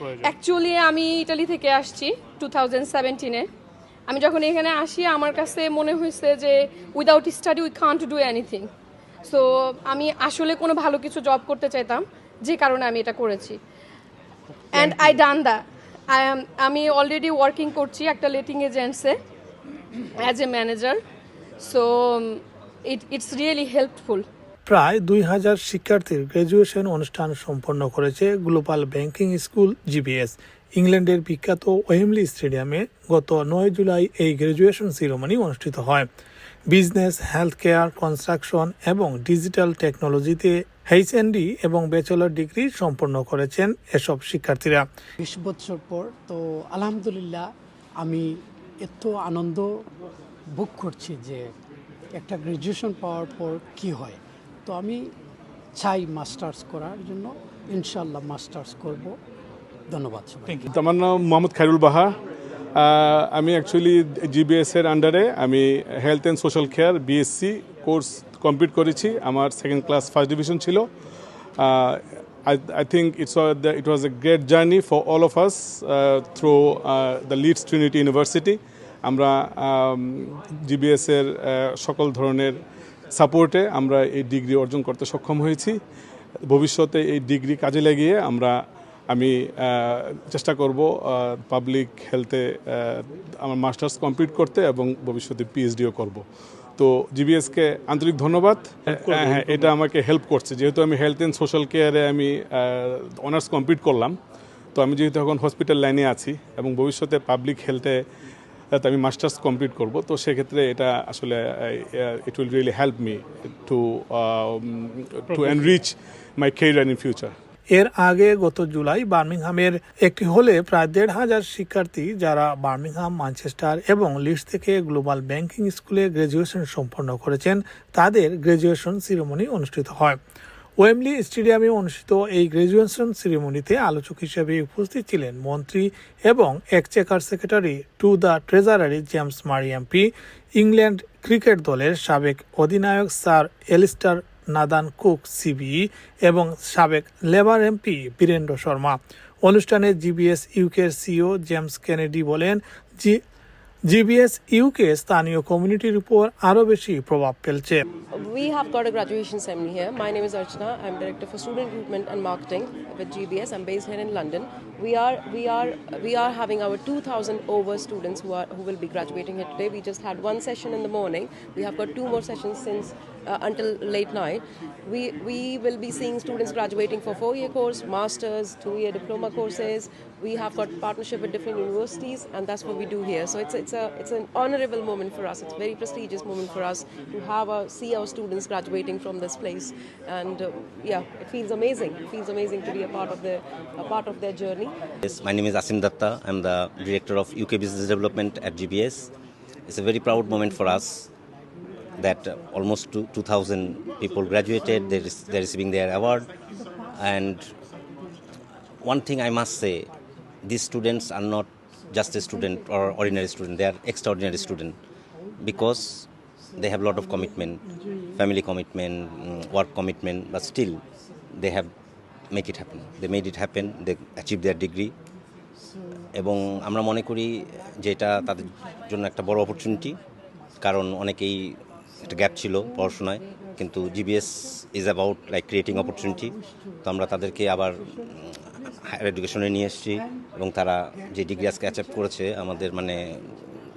Actually আমি Italy থেকে আসছি টু থাউজেন্ড সেভেন্টিনে আমি যখন এখানে আসি আমার কাছে মনে হয়েছে যে without study we can't do anything so আমি আসলে কোনো ভালো কিছু জব করতে চাইতাম যে কারণে আমি এটা করেছি। অ্যান্ড আই ডান এম আমি অলরেডি ওয়ার্কিং করছি একটা letting এজেন্টসে as a manager so it it's really helpful প্রায় দুই হাজার শিক্ষার্থীর গ্র্যাজুয়েশন অনুষ্ঠান সম্পন্ন করেছে গ্লোবাল ব্যাংকিং স্কুল জিবিএস ইংল্যান্ডের বিখ্যাত ওয়েমলি স্টেডিয়ামে গত নয় জুলাই এই গ্র্যাজুয়েশন সিরোমনি অনুষ্ঠিত হয়। বিজনেস হেলথ কেয়ার কনস্ট্রাকশন এবং ডিজিটাল টেকনোলজিতে এইচএনডি এবং ব্যাচেলর ডিগ্রি সম্পন্ন করেছেন এসব শিক্ষার্থীরা। বিশ বছর পর তো আলহামদুলিল্লাহ আমি এত আনন্দ ভোগ করছি যে একটা গ্র্যাজুয়েশন পাওয়ার পর কি হয়। তো আমি চাই মাস্টার্স করার জন্য। ইনশাল্লাহ মাস্টার্স করব। ধন্যবাদ সবাই আমার নাম মোহাম্মদ খাইরুল বাহা। আমি অ্যাকচুয়ালি জিবিএস এর আন্ডারে আমি health and social care BSc course complete করেছি। আমার সেকেন্ড ক্লাস ফার্স্ট ডিভিশন ছিল। I think it's it was a great journey for all of us through the Leeds Trinity University আমরা জিবিএস এর আহ, সকল ধরনের সাপোর্টে আমরা এই ডিগ্রি অর্জন করতে সক্ষম হয়েছি। ভবিষ্যতে এই ডিগ্রি কাজে লাগিয়ে আমরা আমি চেষ্টা করব পাবলিক হেলথে আমার মাস্টার্স কমপ্লিট করতে এবং ভবিষ্যতে পিএইচডিও করব। তো জিবিএসকে আন্তরিক ধন্যবাদ। হ্যাঁ এটা আমাকে হেল্প করছে। যেহেতু আমি হেলথ অ্যান্ড সোশ্যাল কেয়ারে আমি অনার্স কমপ্লিট করলাম তো আমি যেহেতু এখন হসপিটাল লাইনে আছি এবং ভবিষ্যতে পাবলিক হেলথে আমি মাস্টার্স কমপ্লিট করব। তো সেক্ষেত্রে এটা আসলে it will really help me to to enrich my career in future এর আগে গত জুলাই বার্মিংহামের একটি হলে প্রায় দেড় হাজার শিক্ষার্থী যারা বার্মিংহাম ম্যানচেস্টার এবং লিডস থেকে গ্লোবাল ব্যাংকিং স্কুলে গ্র্যাজুয়েশন সম্পন্ন করেছেন তাদের গ্র্যাজুয়েশন সিরিমনি অনুষ্ঠিত হয়। ওয়েমলি স্টেডিয়ামে অনুষ্ঠিত এই গ্র্যাজুয়েশন সিরিমনিতে আলোচক হিসেবে উপস্থিত ছিলেন মন্ত্রী এবং exchequer secretary to the treasury James Murray MP England cricket দলের সাবেক অধিনায়ক sir Alastair Nathan Cook CBE এবং সাবেক লেবার এমপি বীরেন্দ্র শর্মা। অনুষ্ঠানে জিবিএস ইউকের সিও জেমস কেনেডি বলেন, জি জিবিএস ইউকে স্থানীয় কমিউনিটির উপর আরও বেশি প্রভাব ফেলছে We have got a graduation ceremony here. My name is Archana. I'm director for student recruitment and marketing with GBS. I'm based here in London. We are we are we are having our 2,000 over students who are who will be graduating here today. We just had one session in the morning. We have got two more sessions since uh, until late night. We we will be seeing students graduating for four-year course, masters, two-year diploma courses. We have got partnership with different universities, and that's what we do here. So it's it's a it's an honorable moment for us. It's a very prestigious moment for us to have our see our students graduating from this place, and uh, yeah, it feels amazing. It feels amazing to be a part of the a part of their journey. Yes, my name is Asim Datta. I'm the director of UK Business Development at GBS. It's a very proud moment for us that uh, almost 2,000 people graduated. They're, they're receiving their award. And one thing I must say, these students are not just a student or ordinary student. They are extraordinary student because they have a lot of commitment, family commitment, mm, work commitment, but still they have make it happen. They made it happen. They achieved their degree. এবং আমরা মনে করি যে এটা তাদের জন্য একটা বড় অপরচুনিটি কারণ অনেকেই একটা গ্যাপ ছিল পড়াশোনায় কিন্তু GBS is about like creating opportunity তো আমরা তাদেরকে আবার হায়ার এডুকেশনে নিয়ে এসেছি এবং তারা যে ডিগ্রি আজকে অ্যাচিভ করেছে আমাদের মানে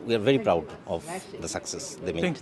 we are very proud of the success they thank